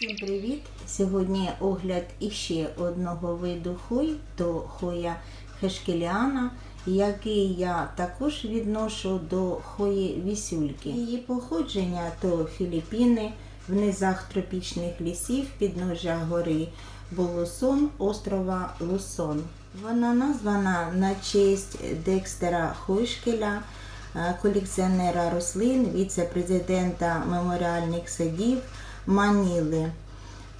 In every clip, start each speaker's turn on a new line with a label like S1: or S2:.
S1: Всім привіт! Сьогодні огляд іще одного виду хой, то хоя хешкеліана, який я також відношу до хої вісюльки. Її походження то Філіппіни, в низах тропічних лісів, підножжя гори Болосон, острова Лусон. Вона названа на честь Декстера Хойшкеля, е, колекціонера рослин, віце-президента меморіальних садів Маніли.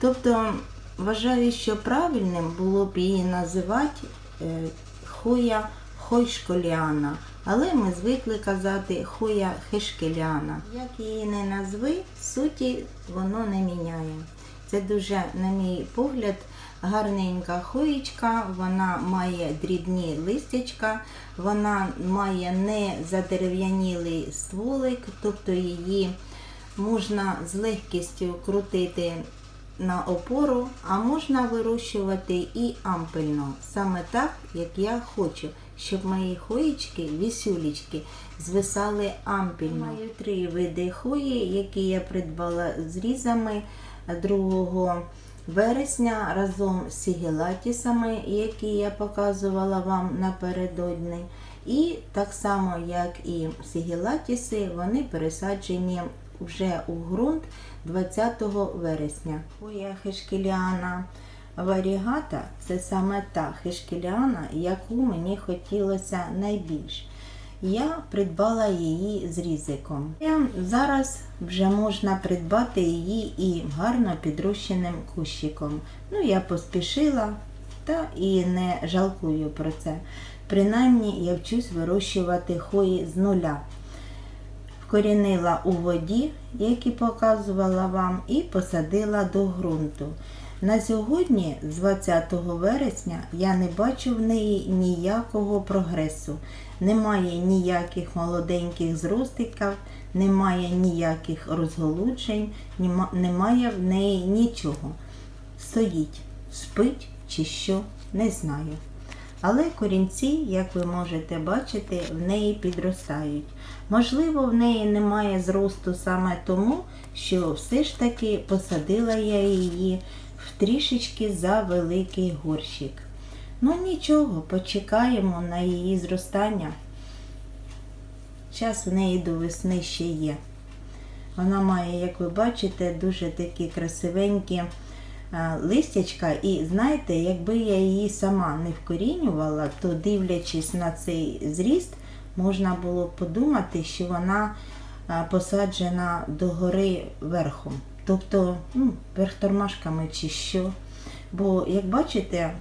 S1: Тобто вважаю, що правильним було б її називати е, хоя хойшколіана, але ми звикли казати хоя хешкеліана. Як її не назви, суті воно не міняє. Це дуже, на мій погляд, гарненька хоїчка, вона має дрібні листячка, вона має не задерев'янілий стволик, тобто її можна з легкістю крутити на опору, а можна вирощувати і ампельно, саме так, як я хочу, щоб мої хоїчки, вісюлічки, звисали ампельно. Маю три види хої, які я придбала з різами 2 вересня разом з сігелатісами, які я показувала вам напередодні. І так само, як і сігелатіси, вони пересаджені вже у ґрунт 20 вересня. Хоя хешкіліана варігата це саме та хешкіліана, яку мені хотілося найбільш. Я придбала її з різиком. Зараз вже можна придбати її і гарно підрощеним кущиком. Ну, я поспішила та і не жалкую про це. Принаймні я вчусь вирощувати хої з нуля вкорінила у воді, які показувала вам, і посадила до ґрунту. На сьогодні, з 20 вересня, я не бачу в неї ніякого прогресу. Немає ніяких молоденьких зростиків, немає ніяких розголуджень, німа- немає в неї нічого. Стоїть, спить чи що, не знаю. Але корінці, як ви можете бачити, в неї підростають. Можливо, в неї немає зросту саме тому, що все ж таки посадила я її в трішечки за великий горщик. Ну нічого, почекаємо на її зростання. Час в неї до весни ще є. Вона має, як ви бачите, дуже такі красивенькі листячка. І знаєте, якби я її сама не вкорінювала, то дивлячись на цей зріст, можна було подумати, що вона е, посаджена догори верхом. Тобто ну, верх тормашками чи що. Бо, як бачите,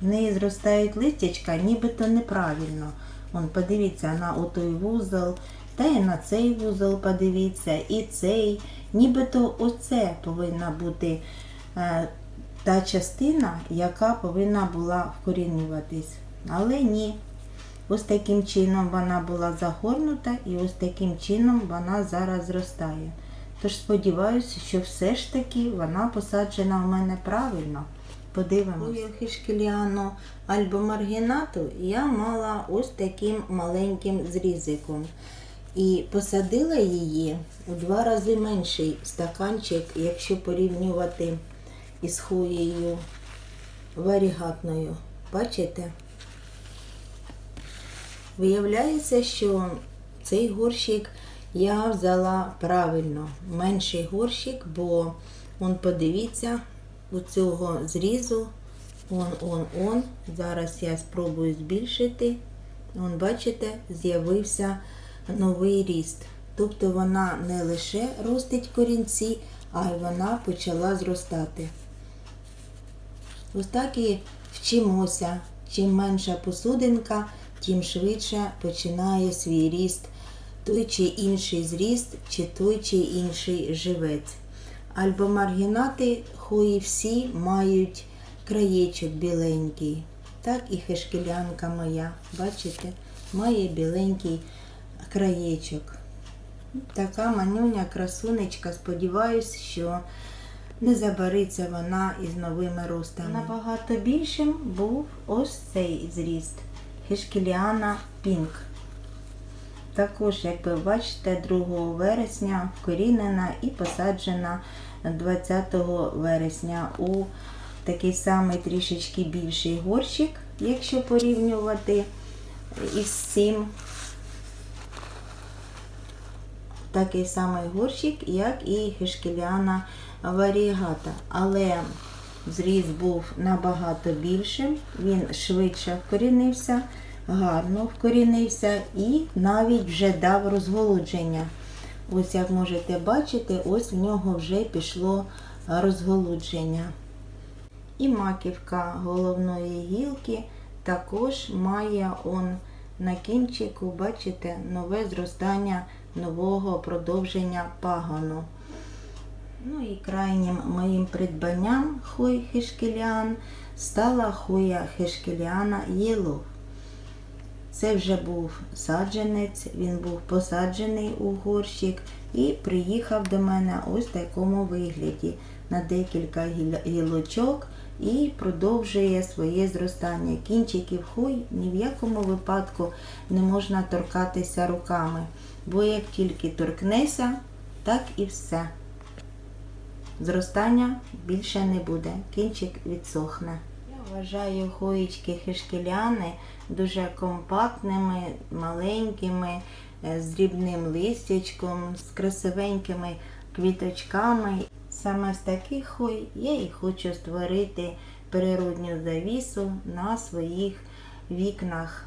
S1: в неї зростають листячка, нібито неправильно. Вон, подивіться на отой вузол, та й на цей вузол подивіться, і цей. Нібито оце повинна бути е, та частина, яка повинна була вкорінюватись. Але ні. Ось таким чином вона була загорнута і ось таким чином вона зараз зростає. Тож сподіваюся, що все ж таки вона посаджена в мене правильно. Подивимося. хишкіліану альбо маргінату я мала ось таким маленьким зрізиком. І посадила її у два рази менший стаканчик, якщо порівнювати із хоєю варігатною. Бачите? Виявляється, що цей горщик я взяла правильно, менший горщик, бо он подивіться, у цього зрізу, он, он, он. Зараз я спробую збільшити. Он, бачите, з'явився новий ріст. Тобто вона не лише ростить корінці, а й вона почала зростати. Ось так і вчимося. Чим менша посудинка, тим швидше починає свій ріст той чи інший зріст, чи той чи інший живець. Альбо маргінати хої всі мають краєчок біленький. Так і хешкілянка моя, бачите, має біленький краєчок. Така манюня, красунечка, сподіваюсь, що не забариться вона із новими ростами. Набагато більшим був ось цей зріст. Хешкіліана Пінк. Також, як ви бачите, 2 вересня вкорінена і посаджена 20 вересня у такий самий трішечки більший горщик, якщо порівнювати із цим. Такий самий горщик, як і хешкеліана варігата. Але зріз був набагато більшим, він швидше вкорінився, гарно вкорінився і навіть вже дав розголудження. Ось як можете бачити, ось в нього вже пішло розголудження. І маківка головної гілки також має он на кінчику, бачите, нове зростання нового продовження пагону. Ну і крайнім моїм придбанням хой хешкеліан стала хоя хешкеліана єлов. Це вже був саджанець, він був посаджений у горщик і приїхав до мене ось в такому вигляді на декілька гілочок і продовжує своє зростання. Кінчиків хуй ні в якому випадку не можна торкатися руками, бо як тільки торкнеся, так і все. Зростання більше не буде, кінчик відсохне. Я вважаю хоїчки хешкеляни дуже компактними, маленькими, е, з дрібним листячком, з красивенькими квіточками. Саме з таких хой я і хочу створити природню завісу на своїх вікнах,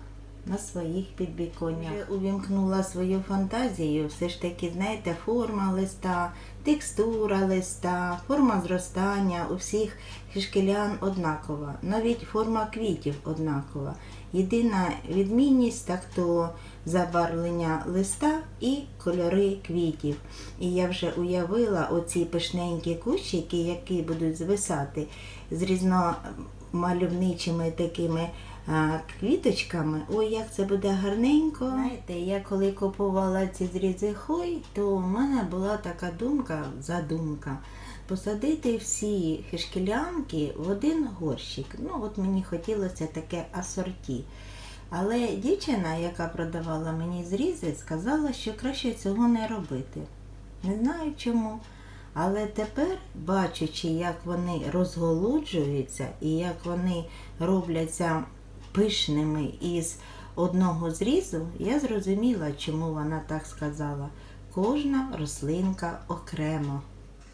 S1: на своїх підвіконнях. Вже увімкнула свою фантазію, все ж таки, знаєте, форма листа, текстура листа, форма зростання у всіх хішкелян однакова, навіть форма квітів однакова. Єдина відмінність так то забарвлення листа і кольори квітів. І я вже уявила оці пишненькі кущики, які будуть звисати з різномальовничими такими квіточками. Ой, як це буде гарненько. Знаєте, я коли купувала ці зрізи хой, то в мене була така думка, задумка. Посадити всі хишкілянки в один горщик. Ну, от мені хотілося таке асорті. Але дівчина, яка продавала мені зрізи, сказала, що краще цього не робити. Не знаю чому. Але тепер, бачачи, як вони розголуджуються і як вони робляться пишними із одного зрізу, я зрозуміла, чому вона так сказала. Кожна рослинка окремо.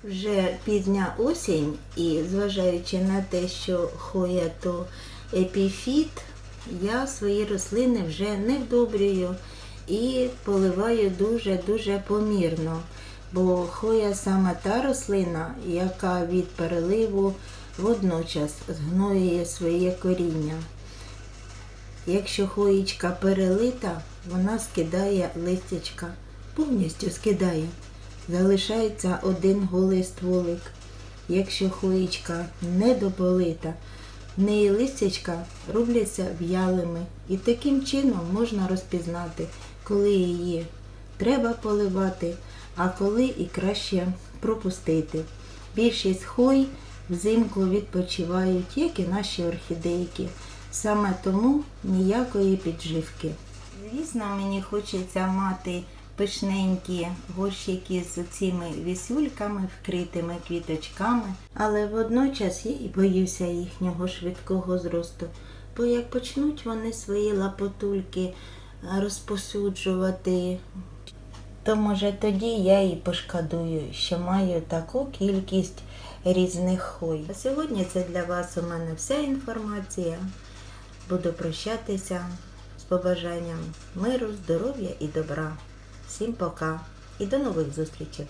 S1: Вже пізня осінь, і зважаючи на те, що хоя то епіфіт, я свої рослини вже не вдобрюю і поливаю дуже-дуже помірно. Бо хоя саме та рослина, яка від переливу водночас згноює своє коріння. Якщо хоїчка перелита, вона скидає листячка, повністю скидає. Залишається один голий стволик. Якщо хоїчка недополита, в неї листячка робляться в'ялими. І таким чином можна розпізнати, коли її треба поливати, а коли і краще пропустити. Більшість хой взимку відпочивають, як і наші орхідейки. Саме тому ніякої підживки. Звісно, мені хочеться мати пишненькі горщики з цими вісюльками, вкритими квіточками, але водночас я і боюся їхнього швидкого зросту. Бо як почнуть вони свої лапотульки розпосуджувати, то може тоді я і пошкодую, що маю таку кількість різних хой. А сьогодні це для вас у мене вся інформація. Буду прощатися з побажанням миру, здоров'я і добра. Всім пока і до нових зустрічей!